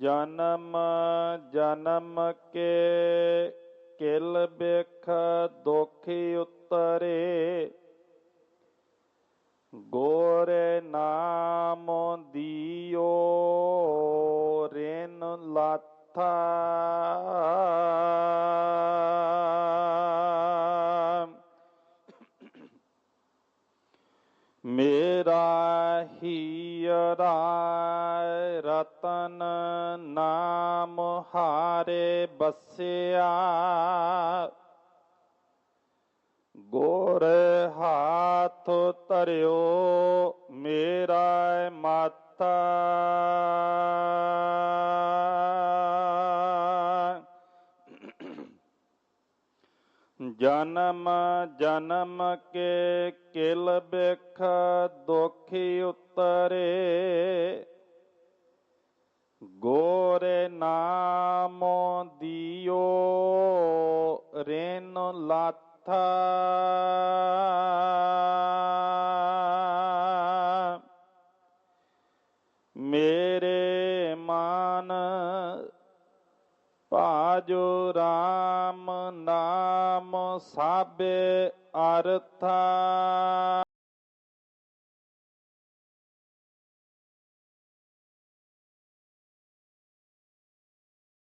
ਜਨਮ ਜਨਮ ਕੇ ਕਿਲ ਬਿਖ ਦੁਖੀ ਉਤਰੇ। ਗੋਰੇ ਨਾਮ ਦੀਓ, ਰੇਨ ਲਾਥਾ। ਮੇਰਾ ਹੀਰਾ ਰਤਨ ਹਾਰੇ ਬਸਿਆ। ਗੋਰ ਹਾਥ ਤਰਿਓ ਮੇਰਾ ਮਾਤਾ। ਜਨਮ ਜਨਮ ਕੇ ਕਿਲ ਬਿਖ ਦੁਖੀ ਉਤਰੇ। ਨਾਮ ਦਿਓ ਰੇਨ ਲਾਥਾ। ਮੇਰੇ ਮਨ ਭਾਜੋ RAM ਨਾਮ ਸਾਬੇ ਅਰਥਾ।